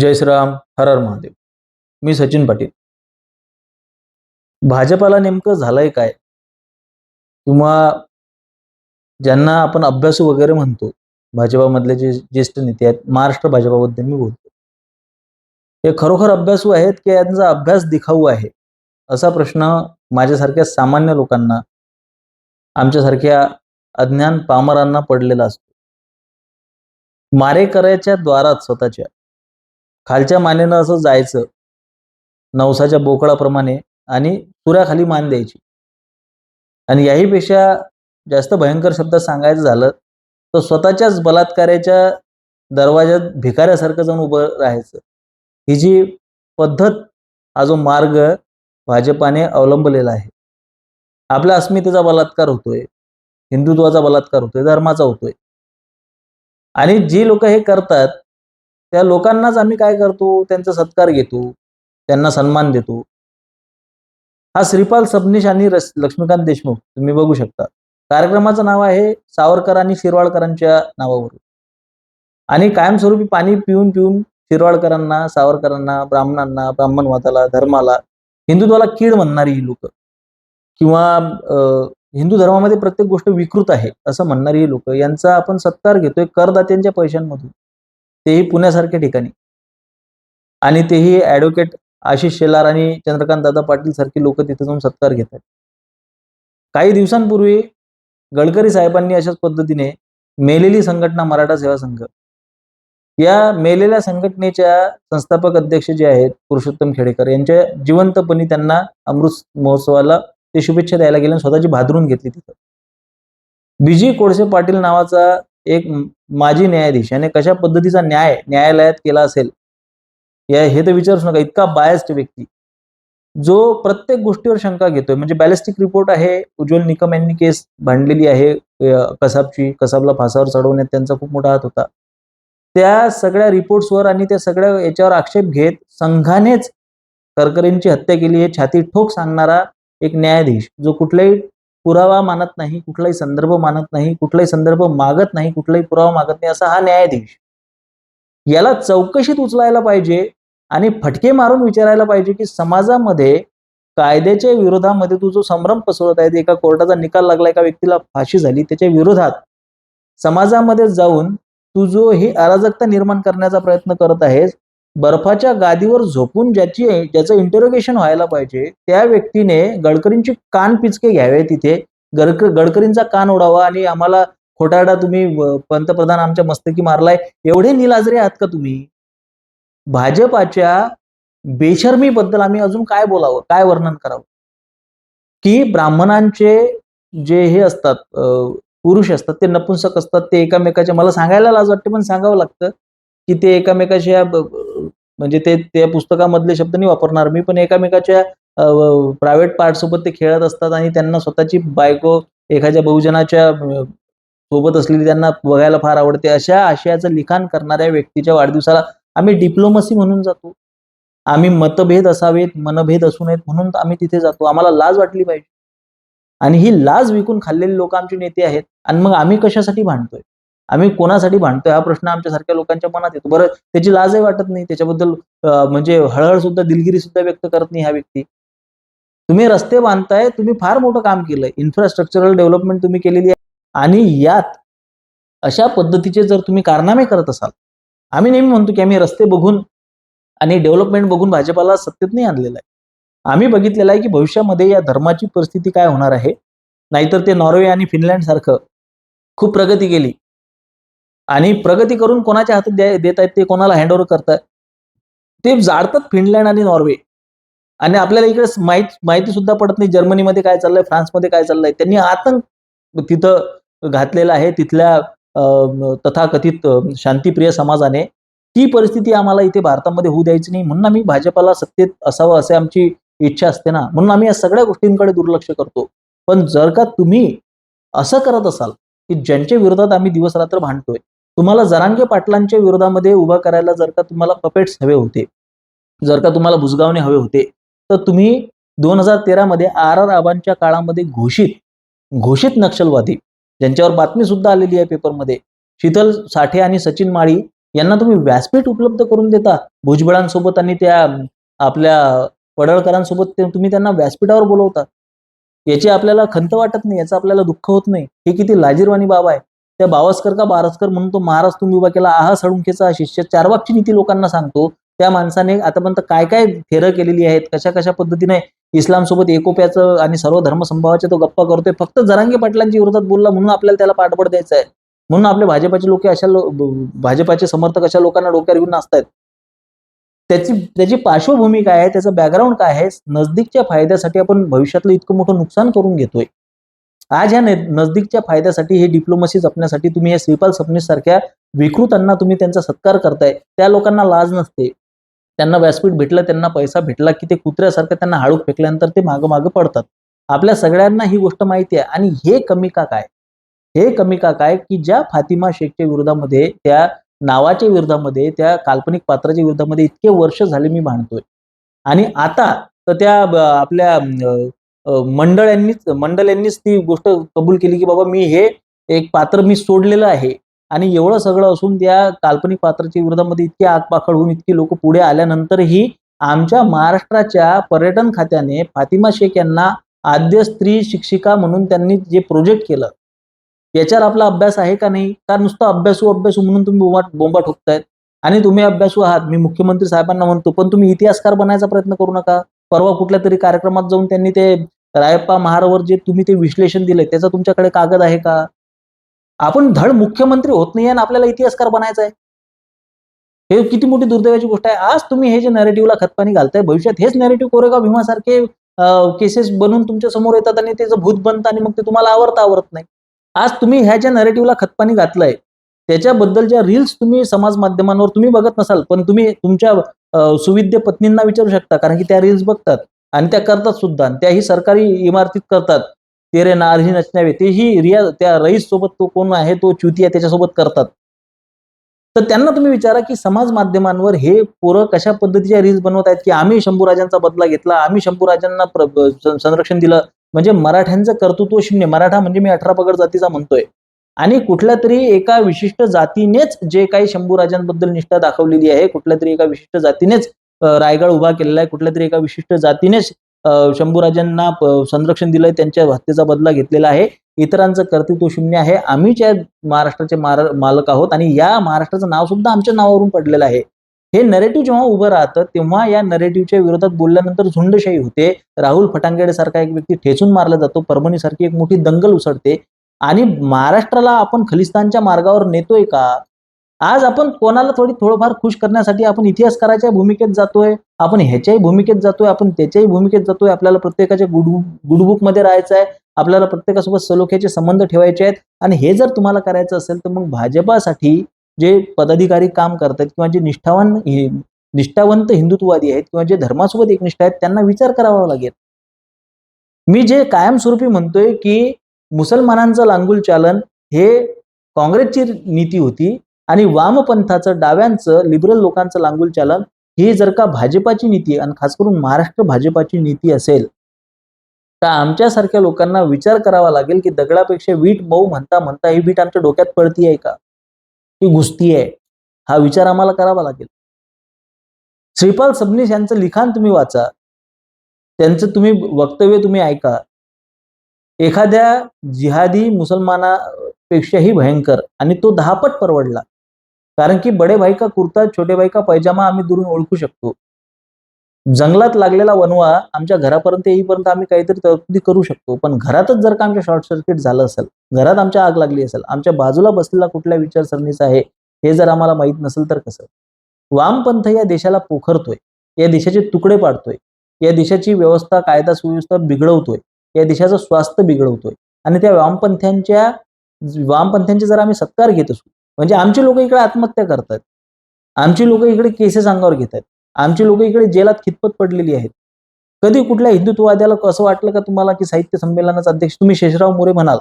जय श्रीराम हर हर महादेव. मी सचिन पाटील. भाजपाला नेमकं झालंय काय? किंवा ज्यांना आपण अभ्यासू वगैरे म्हणतो भाजपामधले जे ज्येष्ठ नेते आहेत महाराष्ट्र भाजपाबद्दल मी बोलतो. हे खरोखर अभ्यासू आहेत की यांचा अभ्यास दिखाऊ आहे? असा प्रश्न माझ्यासारख्या सामान्य लोकांना आमच्यासारख्या अज्ञान पामरांना पडलेला असतो. मारेकऱ्याच्या द्वारात स्वतःच्या खालच्या मानेनं असं जायचं. नवसाच्या बोकळाप्रमाणे आणि सुऱ्याखाली मान द्यायची. आणि याहीपेक्षा जास्त भयंकर शब्द सांगायचं झालं तर स्वतःच्याच बलात्काराच्या दरवाज्यात भिकाऱ्यासारखं जाऊन उभं राहायचं. ही जी पद्धत हा जो मार्ग भाजपाने अवलंबलेला आहे. आपल्या अस्मितेचा बलात्कार होतोय हिंदुत्वाचा बलात्कार होतोय धर्माचा होतोय. आणि जी लोक हे करतात त्या लोकांनाच आम्ही काय करतो? त्यांचा सत्कार घेतो. त्यांना सन्मान देतो. हा श्रीपाल सबनीश आणि लक्ष्मीकांत देशमुख तुम्ही बघू शकता. कार्यक्रमाचं नाव आहे सावरकर आणि शिरवाडकरांच्या नावावरून. आणि कायमस्वरूपी पाणी पिऊन पिऊन शिरवाडकरांना सावरकरांना ब्राह्मणांना ब्राह्मणवादाला धर्माला हिंदुत्वाला कीड म्हणणारी ही लोक किंवा हिंदू धर्मामध्ये प्रत्येक गोष्ट विकृत आहे असं म्हणणारी ही लोक यांचा आपण सत्कार घेतोय करदात्यांच्या पैशांमधून. तेही पुण्यासारख्या ठिकाणी. आणि तेही ॲडव्होकेट आशिष शेलार आणि चंद्रकांत दादा पाटील सारखी लोक तिथे जाऊन सत्कार घेतात काही दिवसांपूर्वी गडकरी साहेबांनी अशाच पद्धतीने मेलेली संघटना मराठा सेवा संघ. या मेलेल्या संघटनेच्या संस्थापक अध्यक्ष जे आहेत पुरुषोत्तम खेडेकर यांच्या जिवंतपणी त्यांना अमृत महोत्सवाला ते शुभेच्छा द्यायला गेले स्वतःची भादरून घेतली तिथं. बीजी कोळसे पाटील नावाचा एक माजी न्यायाधीश याने कशा पद्धतीचा न्याय न्यायालयात केला असेल? या हे तर विचारूच नका. इतका बायस्ड व्यक्ती. जो प्रत्येक गोष्टीवर शंका घेतोय म्हणजे बॅलिस्टिक रिपोर्ट आहे उज्ज्वल निकम यांनी केस भांडलेली आहे कसाबची कसाबला फासावर चढवण्यात त्यांचा खूप मोठा हात होता. त्या सगळ्या रिपोर्ट्सवर आणि त्या सगळ्या याच्यावर आक्षेप घेत संघानेच करकरेंची हत्या केली हे छाती ठोक सांगणारा एक न्यायाधीश जो कुठलाही पुरावा मानत नाही कुठलाही संदर्भ मानत नाही कुठलाही संदर्भ मागत नाही कुठलाही पुरावा मागत नाही असा हा न्यायाधीश. याला चौकशीत उचलायला पाहिजे आणि फटके मारून विचारायला पाहिजे की समाजामध्ये कायद्याच्या विरोधामध्ये तू जो संभ्रम पसरवत आहे एका कोर्टाचा निकाल लागला एका व्यक्तीला फाशी झाली त्याच्या विरोधात समाजामध्ये जाऊन तू जो ही अराजकता निर्माण करण्याचा प्रयत्न करत आहेस बर्फाच्या गादीवर झोपून ज्याची ज्याचं इंटरोगेशन व्हायला पाहिजे त्या व्यक्तीने गडकरींची कान पिचके घ्यावे तिथे. गडक गडकरींचा कान ओढावा आणि आम्हाला खोटारडा तुम्ही पंतप्रधान आमच्या मस्तकी मारलाय एवढे निलाजरे आहात का तुम्ही? भाजपाच्या बेशर्मीबद्दल आम्ही अजून काय बोलावं काय वर्णन करावं? की ब्राह्मणांचे जे हे असतात पुरुष असतात ते नपुंसक असतात ते एकामेकाच्या मला सांगायला लाज वाटते पण सांगावं लागतं. की ते एकामेकाच्या म्हणजे ते त्या पुस्तकामधले शब्द नाही वापरणार. मी पण एकामेकाच्या प्रायव्हेट पार्ट सोबत ते खेळत असतात आणि त्यांना स्वतःची बायको एखाद्या बहुजनाच्या सोबत असलेली त्यांना बघायला फार आवडते. अशा आशयाचं लिखाण करणाऱ्या व्यक्तीच्या वाढदिवसाला आम्ही डिप्लोमसी म्हणून जातो. आम्ही मतभेद असावेत मनभेद असू नयेत म्हणून आम्ही तिथे जातो. आम्हाला लाज वाटली पाहिजे. आणि ही लाज विकून खाल्लेले लोक आमचे नेते आहेत. आणि मग आम्ही कशासाठी भांडतोय? आम्ही कोणासाठी भांडतोय? हा प्रश्न आमच्यासारख्या लोकांच्या मनात येतो. बरं त्याची लाजही वाटत नाही. त्याच्याबद्दल म्हणजे हळहळ सुद्धा दिलगिरी सुद्धा व्यक्त करत नाही हा व्यक्ती. तुम्ही रस्ते बांधताय तुम्ही फार मोठं काम केलंय. इन्फ्रास्ट्रक्चरल डेव्हलपमेंट तुम्ही केलेली आहे. आणि यात अशा पद्धतीचे जर तुम्ही कारनामे करत असाल आम्ही नेहमी म्हणतो की आम्ही रस्ते बघून आणि डेव्हलपमेंट बघून भाजपाला सत्तेत नाही आणलेलं आहे. आम्ही बघितलेलं आहे की भविष्यामध्ये या धर्माची परिस्थिती काय होणार आहे? नाहीतर ते नॉर्वे आणि फिनलँड सारखं खूप प्रगती केली. आणि प्रगती करून कोणाच्या हातात द्या देत आहेत ते कोणाला हँडओव्हर करतात ते जाळतात फिनलँड आणि नॉर्वे. आणि आपल्याला इकडे माहीत माहिती सुद्धा पडत नाही जर्मनीमध्ये काय चाललंय फ्रान्समध्ये काय चाललंय. त्यांनी आतंक तिथं घातलेला आहे तिथल्या तथाकथित शांतीप्रिय समाजाने. ही परिस्थिती आम्हाला इथे भारतामध्ये होऊ द्यायची नाही. म्हणून आम्ही भाजपाला सत्तेत असावं असे आमची इच्छा असते ना. म्हणून आम्ही या सगळ्या गोष्टींकडे दुर्लक्ष करतो. पण जर का तुम्ही असं करत असाल की ज्यांच्या विरोधात आम्ही दिवस रात्र भांडतोय तुम्हाला जरांगे पाटलांच्या विरोधामध्ये उभा करायला जर का तुम्हाला पपेट्स हवे होते जर का तुम्हाला बुजगावणे हवे होते तर तुम्ही दोन हजार तेरामध्ये आर आर आबांच्या काळामध्ये घोषित घोषित नक्षलवादी ज्यांच्यावर बातमी सुद्धा आलेली आहे पेपरमध्ये शीतल साठे आणि सचिन माळी यांना तुम्ही व्यासपीठ उपलब्ध करून देता भुजबळांसोबत आणि त्या आपल्या पडळकरांसोबत तुम्ही त्यांना व्यासपीठावर बोलवता. याची आपल्याला खंत वाटत नाही याचं आपल्याला दुःख होत नाही. हे किती लाजीरवाणी बाब आहे. त्या बावस्कर का बारसकर म्हणून तो महाराज तुम्ही उभा केला आहा सळुंखेचा शिष्य. शिष्य चारवाकची नीती लोकांना सांगतो. त्या माणसाने आतापर्यंत काय काय थेरं केलेली आहेत कशा कशा पद्धतीने इस्लाम सोबत एकोप्याचं आणि सर्व धर्मसंभावाचे तो गप्पा करतोय. फक्त जरांगे पाटलांच्या विरोधात बोलला म्हणून आपल्याला त्याला पाठबळ द्यायचं आहे. म्हणून आपले भाजपाचे लोक अशा लो- भाजपाचे समर्थक अशा लोकांना डोक्यावर घेऊन नाचतायत. त्याची त्याची पार्श्वभूमी काय आहे? त्याचं बॅकग्राऊंड काय आहे? नजदीकच्या फायद्यासाठी आपण भविष्यातलं इतकं मोठं नुकसान करून घेतोय. आज ह्या नजदीकच्या फायद्यासाठी हे डिप्लोमसी जपण्यासाठी तुम्ही हे श्रीपाल सपनीस सारख्या विकृतांना तुम्ही त्यांचा सत्कार करताय. त्या लोकांना लाज नसते. त्यांना व्यासपीठ भेटलं त्यांना पैसा भेटला की ते कुत्र्यासारखं त्यांना हाळूक फेकल्यानंतर ते मागं मागं पडतात. आपल्या सगळ्यांना ही गोष्ट माहिती आहे. आणि हे कमी का काय? हे कमी का काय? की ज्या फातिमा शेखच्या विरोधामध्ये त्या नावाच्या विरोधामध्ये त्या काल्पनिक पात्राच्या विरोधामध्ये इतके वर्ष झाले मी भांडतोय. आणि आता तर त्या आपल्या मंडळ यांनीच मंडळ यांनीच ती गोष्ट कबूल केली की बाबा मी हे एक पात्र मी सोडलेलं आहे. आणि एवढं सगळं असून त्या काल्पनिक पात्राच्या विरोधामध्ये इतकी आगपाखड होऊन इतकी लोक पुढे आल्यानंतरही आमच्या महाराष्ट्राच्या पर्यटन खात्याने फातिमा शेख यांना आद्य स्त्री शिक्षिका म्हणून त्यांनी जे प्रोजेक्ट केलं याच्यावर आपला अभ्यास आहे का नाही? का नुसतं अभ्यासू अभ्यासू म्हणून तुम्ही बोंबा बोंबा ठोकतायत? आणि तुम्ही अभ्यासू आहात. मी मुख्यमंत्री साहेबांना म्हणतो पण तुम्ही इतिहासकार बनायचा प्रयत्न करू नका. परवा कुठल्या तरी कार्यक्रमात जाऊन त्यांनी ते रायप्पा महारावर जे तुम्ही ते विश्लेषण दिले त्याचा तुमच्याकडे कागद आहे का? आपण धड मुख्यमंत्री होत नाही आणि आपल्याला इतिहासकार बनायचा आहे हे किती मोठी दुर्दैवाची गोष्ट आहे. आज तुम्ही हे जे नॅरेटिव्हला खतपाणी घालताय भविष्यात हेच नॅरेटिव्ह कोरेगाव भीमासारखे केसेस बनून तुमच्यासमोर येतात आणि त्याचं भूत बनतं आणि मग ते तुम्हाला आवडता आवडत नाही. आज तुम्ही ह्या ज्या नॅरेटिव्हला खतपाणी घातलंय त्याच्याबद्दलच्या रील्स तुम्ही समाज माध्यमांवर तुम्ही बघत नसाल पण तुम्ही तुमच्या सुविद्य पत्नींना विचारू शकता कारण की त्या रील्स बघतात. आणि त्या करतात सुद्धा. त्याही सरकारी इमारतीत करतात. तेरे नारही नचण्यावे. तेही रिया त्या रईस सोबत तो कोण आहे तो च्युती आहे त्याच्यासोबत करतात. तर त्यांना तुम्ही विचारा की समाज माध्यमांवर हे पोरं कशा पद्धतीच्या रील्स बनवत आहेत की आम्ही शंभूराजांचा बदला घेतला आम्ही शंभूराजांना संरक्षण दिलं. म्हणजे मराठ्यांचं कर्तृत्व शून्य मराठा म्हणजे मी अठरा पगड जातीचा म्हणतोय. आणि कुठल्या तरी एका विशिष्ट जातीनेच जे काही शंभूराजांबद्दल निष्ठा दाखवलेली आहे कुठल्या तरी एका विशिष्ट जातीनेच रायगड उभा केलेला आहे कुठल्या तरी एका विशिष्ट जातीनेच शंभूराजांना संरक्षण दिलंय त्यांच्या हत्येचा बदला घेतलेला आहे. इतरांचं कर्तृत्व शून्य आहे. आम्हीच या महाराष्ट्राचे मालक आहोत आणि या महाराष्ट्राचं नाव सुद्धा आमच्या नावावरून पडलेलं आहे. हे नरेटिव्ह जेव्हा उभं राहतं तेव्हा या नरेटिव्हच्या विरोधात बोलल्यानंतर झुंडशाही होते. राहुल फटांगेडे सारखा एक व्यक्ती ठेचून मारला जातो. परभणीसारखी एक मोठी दंगल उसळते. आणि महाराष्ट्राला आपण खलिस्तानच्या मार्गावर नेतोय का? आज आपण कोणाला थोडी थोडंफार खुश करण्यासाठी आपण इतिहासकाराच्या भूमिकेत जातोय आपण ह्याच्याही भूमिकेत जातोय आपण त्याच्याही भूमिकेत जातोय आपल्याला प्रत्येकाच्या गुड गुडबुकमध्ये राहायचं आहे आपल्याला प्रत्येकासोबत सलोख्याचे संबंध ठेवायचे आहेत. आणि हे जर तुम्हाला करायचं असेल तर मग भाजपासाठी जे पदाधिकारी काम करतात किंवा जे निष्ठावान निष्ठावंत हिंदुत्ववादी आहेत किंवा जे धर्मासोबत एकनिष्ठ आहेत त्यांना विचार करावा लागेल. मी जे कायमस्वरूपी म्हणतोय की मुसलमानांचं लांगुल चालन हे काँग्रेसची नीती होती आणि वामपंथाचं डाव्यांचं लिबरल लोकांचं लांगुल चालन ही जर का भाजपाची नीती आणि खास करून महाराष्ट्र भाजपाची नीती असेल तर आमच्यासारख्या लोकांना विचार करावा लागेल की दगडापेक्षा वीट मऊ म्हणता म्हणता ही वीट आमच्या डोक्यात पडती आहे का? ही घुसती आहे हा विचार आम्हाला करावा लागेल. श्रीपाल सबनीस यांचं लिखाण तुम्ही वाचा. त्यांचं तुम्ही वक्तव्य तुम्ही ऐका. एखाद्या जिहादी मुसलमानापेक्षाही भयंकर आणि तो दहापट परवडला. कारण की बडे भाई का कुर्ता छोटे भाई का पैजामा आम्ही दुरून ओळखू शकतो. जंगलात लागलेला वनवा आमच्या घरापर्यंत येईपर्यंत आम्ही काहीतरी तरतुदी करू शकतो. पण घरातच जर का आमच्या शॉर्ट सर्किट झालं असेल घरात आमच्या आग लागली असेल आमच्या बाजूला बसलेला कुठल्या विचारसरणीचा आहे हे जर आम्हाला माहीत नसेल तर कसं? वामपंथ या देशाला पोखरतोय या देशाचे तुकडे पाडतोय या देशाची व्यवस्था कायदा सुव्यवस्था बिघडवतोय. या देशाचं स्वास्थ्य बिघडवतोय. आणि त्या वामपंथ्यांच्या वामपंथ्यांचे जर आम्ही सत्कार घेत असू म्हणजे आमची लोक इकडे आत्महत्या करतात आमची लोक इकडे केसेस अंगावर घेत आहेत आमची लोक इकडे जेलात खितपत पडलेली आहेत. कधी कुठल्या हिंदुत्ववाद्याला असं वाटलं का तुम्हाला की साहित्य संमेलनाचा अध्यक्ष? तुम्ही शेषराव मोरे म्हणाल.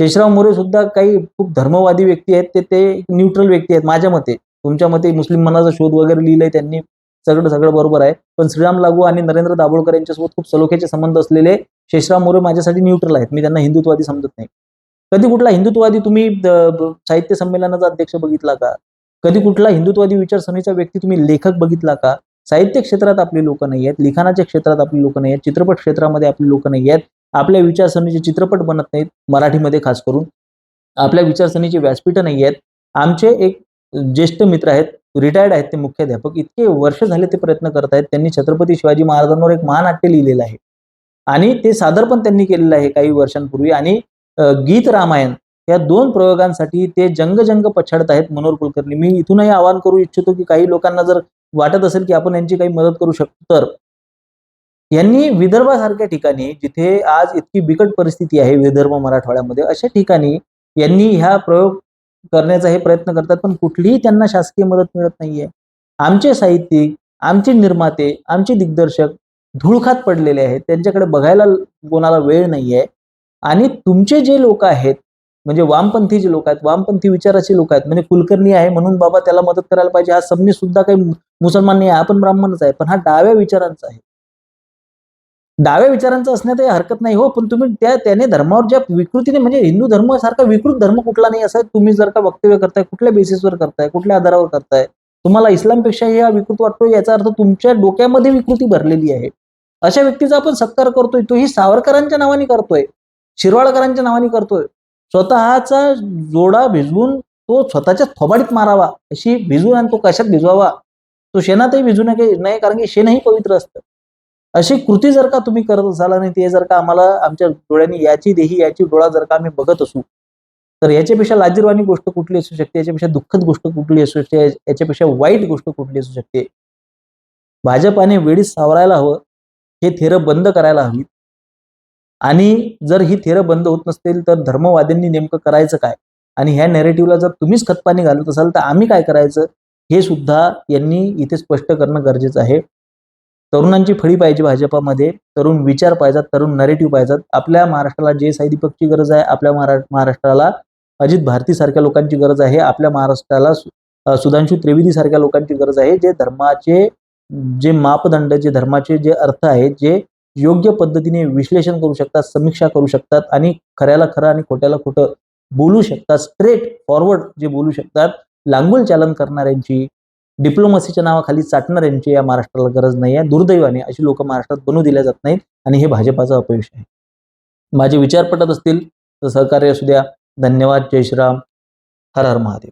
शेषराव मोरे सुद्धा काही खूप धर्मवादी व्यक्ती आहेत ते ते न्यूट्रल व्यक्ती आहेत माझ्या मते. तुमच्या मते मुस्लिम मनाचा शोध वगैरे लिहिलंय त्यांनी. सगळं सगळं बरोबर आहे. पण श्रीराम लागू आणि नरेंद्र दाभोळकर यांच्यासोबत खूप सलोख्याचे संबंध असलेले शेषराव मोरे माझ्यासाठी न्यूट्रल आहेत. मी त्यांना हिंदुत्ववादी समजत नाही. कधी कुठला हिंदुत्ववादी तुम्ही साहित्य संमेलनाचा अध्यक्ष बघितला का? कधी कुठला हिंदुत्ववादी विचारसरणीचा व्यक्ती तुम्ही लेखक बघितला का? साहित्य क्षेत्रात आपली लोक नाही आहेत लिखाणाच्या क्षेत्रात आपली लोक नाही आहेत चित्रपट क्षेत्रामध्ये आपली लोक नाही आहेत आपल्या विचारसरणीचे चित्रपट बनत नाहीत मराठीमध्ये खास करून. आपल्या विचारसरणीचे व्यासपीठं नाही आहेत. आमचे एक ज्येष्ठ मित्र आहेत रिटायर्ड आहेत ते मुख्याध्यापक इतके वर्ष झाले ते प्रयत्न करत आहेत त्यांनी छत्रपती शिवाजी महाराजांवर एक महानाट्य लिहिलेलं आहे. आणि ते सादर पण त्यांनी केलेलं आहे काही वर्षांपूर्वी. आणि गीत रामायण या दोन प्रयोगांसाठी ते जंग जंग पछाडत आहेत मनोहर कुलकर्णी. मी इथूनही आवाहन करू इच्छितो की काही लोकांना जर वाटत असेल की आपण यांची काही मदत करू शकतो तर. यांनी विदर्भासारख्या ठिकाणी जिथे आज इतकी बिकट परिस्थिती आहे विदर्भ मराठवाड्यामध्ये अशा ठिकाणी यांनी ह्या प्रयोग करण्याचा हे प्रयत्न करतात पण कुठलीही त्यांना शासकीय मदत मिळत नाहीये. आमचे साहित्यिक आमचे निर्माते आमचे दिग्दर्शक धुळखात पडलेले आहेत. त्यांच्याकडे बघायला कोणाला वेळ नाहीये. आणि तुमचे जे लोक आहेत म्हणजे वामपंथी जे लोक आहेत वामपंथी विचाराचे लोक आहेत म्हणजे कुलकर्णी आहे म्हणून बाबा त्याला मदत करायला पाहिजे. हा समने सुद्धा काही मुसलमान नाही आहे आपण ब्राह्मणच आहे. पण हा डाव्या विचारांचा आहे. डाव्या विचारांचा असण्यात हरकत नाही. हो पण तुम्ही त्या त्याने धर्मावर ज्या विकृतीने म्हणजे हिंदू धर्म सारखा विकृत धर्म कुठला नाही असं तुम्ही जर का वक्तव्य करताय कुठल्या बेसिसवर करताय कुठल्या आधारावर करताय तुम्हाला इस्लामपेक्षा हा विकृत वाटतो याचा अर्थ तुमच्या डोक्यामध्ये विकृती भरलेली आहे. अशा व्यक्तीचा आपण सत्कार करतोय तो ही सावरकरांच्या नावाने करतोय शिरवाळकरांच्या नावाने करतोय. स्वतःचा जोडा भिजवून तो स्वतःच्या थोबाडीत मारावा अशी भिजवून आणि तो कशात भिजवावा? तो शेणातही भिजू नये नाही कारण की शेणही पवित्र असतं. अशी कृती जर का तुम्ही करत असाल आणि ते जर का आम्हाला आमच्या डोळ्यांनी याची देही याची डोळा जर का आम्ही बघत असू तर याच्यापेक्षा लाजीरवाणी गोष्ट कुठली असू शकते? याच्यापेक्षा दुःखद गोष्ट कुठली असू शकते? याच्यापेक्षा वाईट गोष्ट कुठली असू शकते? भाजपाने वेळीच सावरायला हवं. हे थेरं बंद करायला हवी आणि जर ही थेरं बंद होत नसतील तर धर्मवाद्यांनी नेमकं करायचं काय? आणि ह्या नेरेटिव्हला जर तुम्हीच खतपाणी घालत असाल तर आम्ही काय करायचं? हे सुद्धा यांनी इथे स्पष्ट करणं गरजेचं आहे. तरुणांची फळी पाहिजे भाजपामध्ये तरुण विचार पाहिजेत तरुण नरेटिव्ह पाहिजेत. आपल्या महाराष्ट्राला जे साई दीपकची गरज आहे आपल्या महारा महाराष्ट्राला अजित भारती सारख्या लोकांची गरज आहे आपल्या महाराष्ट्राला सु- सुधांशू त्रिवेदी सारख्या लोकांची गरज आहे जे धर्माचे जे मापदंड जे धर्माचे जे अर्थ आहेत जे योग्य पद्धतीने विश्लेषण करू शकतात समीक्षा करू शकतात आणि खऱ्याला खरं आणि खोट्याला खोटं बोलू शकतात स्ट्रेट फॉरवर्ड जे बोलू शकतात लांगुल चालन करणाऱ्यांची डिप्लोमसीच्या नावाखाली चाटणाऱ्यांची या महाराष्ट्राला गरज नाही आहे. दुर्दैवाने अशी लोक महाराष्ट्रात बनवू दिल्या जात नाहीत आणि हे भाजपाचं अपयश आहे. माझे विचार पटत असतील तर सहकार्य असू द्या. धन्यवाद. जय श्रीराम. हर हर महादेव.